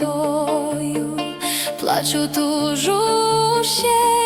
водою, плачу тужу ще.